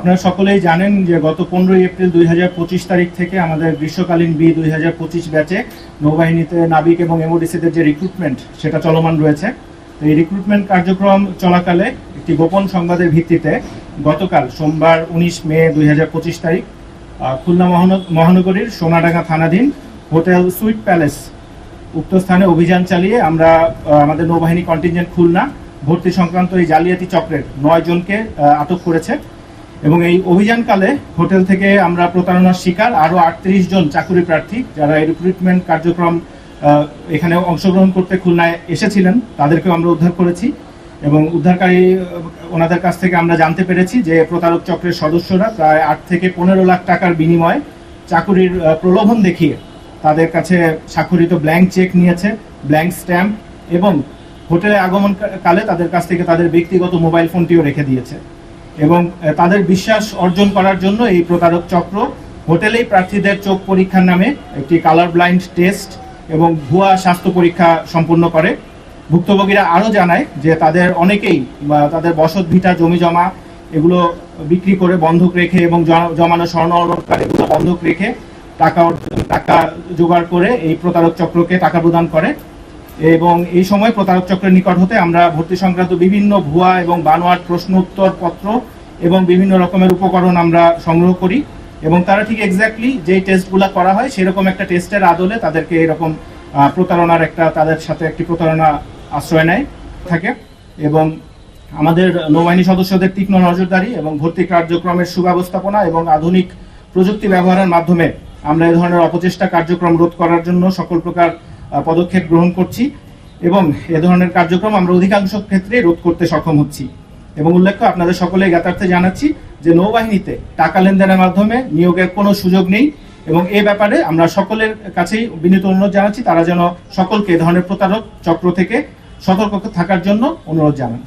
আপনারা সকলেই জানেন যে গত পনেরোই এপ্রিল দুই হাজার পঁচিশ তারিখ থেকে আমাদের গ্রীষ্মকালীন বি দুই হাজার পঁচিশ ব্যাচে নৌবাহিনীতে নাবিক এবং এমওডিসিদের যে রিক্রুটমেন্ট সেটা চলমান রয়েছে। এই রিক্রুটমেন্ট কার্যক্রম চলাকালে একটি গোপন সংবাদের ভিত্তিতে গতকাল সোমবার উনিশ মে দুই হাজার পঁচিশ তারিখ খুলনা মহান- মহানগরীর সোনাডাঙ্গা থানাধীন হোটেল সুইট প্যালেস উক্ত স্থানে অভিযান চালিয়ে আমরা আমাদের নৌবাহিনী কন্টিনজেন্ট খুলনা, ভর্তি সংক্রান্ত এই জালিয়াতি চক্রের নয় জনকে আটক করেছে। এবং এই অভিযানকালে হোটেল থেকে আমরা প্রতারণার শিকার আরও আটত্রিশ জন চাকুরি প্রার্থী যারা এই রিক্রুটমেন্ট কার্যক্রম এখানে অংশগ্রহণ করতে খুলনায় এসেছিলেন, তাদেরকেও আমরা উদ্ধার করেছি এবং উদ্ধারকারী ওনাদের কাছ থেকে আমরা জানতে পেরেছি যে প্রতারক চক্রের সদস্যরা প্রায় আট থেকে পনেরো লাখ টাকার বিনিময়ে চাকুরির প্রলোভন দেখিয়ে তাদের কাছে স্বাক্ষরিত ব্ল্যাঙ্ক চেক নিয়েছে ব্ল্যাঙ্ক স্ট্যাম্প এবং হোটেলে আগমন কালে তাদের কাছ থেকে তাদের ব্যক্তিগত মোবাইল ফোনটিও রেখে দিয়েছে। এবং তাদের বিশ্বাস অর্জন করার জন্য এই প্রতারক চক্র হোটেলেই প্রার্থীদের চোখ পরীক্ষার নামে একটি কালার ব্লাইন্ড টেস্ট এবং ভুয়া স্বাস্থ্য পরীক্ষা সম্পন্ন করে। ভুক্তভোগীরা আরও জানায় যে তাদের অনেকেই তাদের বসত ভিটা জমি জমা এগুলো বিক্রি করে বন্ধক রেখে এবং জমানো স্বর্ণ অলংকার এগুলো বন্ধক রেখে টাকা টাকা জোগাড় করে এই প্রতারক চক্রকে টাকা প্রদান করে। এবং এই সময় প্রতারক চক্রের নিকট হতে আমরা ভর্তি সংক্রান্ত বিভিন্ন ভুয়া এবং বানোয়াট প্রশ্ন উত্তর পত্র এবং বিভিন্ন রকমের উপকরণ আমরা সংগ্রহ করি। এবং তারা ঠিক এক্স্যাক্টলি যেই টেস্টগুলো করা হয়, সেরকম একটা টেস্টের আদলে তাদেরকে এরকম প্রতারণার একটা, তাদের সাথে একটি প্রতারণা আশ্রয় নেয়, থাকে। এবং আমাদের নৌবাহিনী সদস্যদের তীক্ষ্ণ নজরদারি এবং ভর্তি কার্যক্রমের সুব্যবস্থাপনা এবং আধুনিক প্রযুক্তি ব্যবহারের মাধ্যমে আমরা এই ধরনের অপচেষ্টা কার্যক্রম রোধ করার জন্য সকল প্রকার পদক্ষেপ গ্রহণ করছি এবং এ ধরনের কার্যক্রম আমরা অধিকাংশ ক্ষেত্রে রোধ করতে সক্ষম হচ্ছি। এবং উল্লেখ্য, আপনাদের সকলে জ্ঞাতার্থে জানাচ্ছি যে নৌবাহিনীতে টাকা লেনদেনের মাধ্যমে নিয়োগের কোনো সুযোগ নেই এবং এ ব্যাপারে আমরা সকলের কাছেই বিনীত অনুরোধ জানাচ্ছি, তারা যেন সকলকে এ ধরনের প্রতারক চক্র থেকে সতর্ক থাকার জন্য অনুরোধ জানান।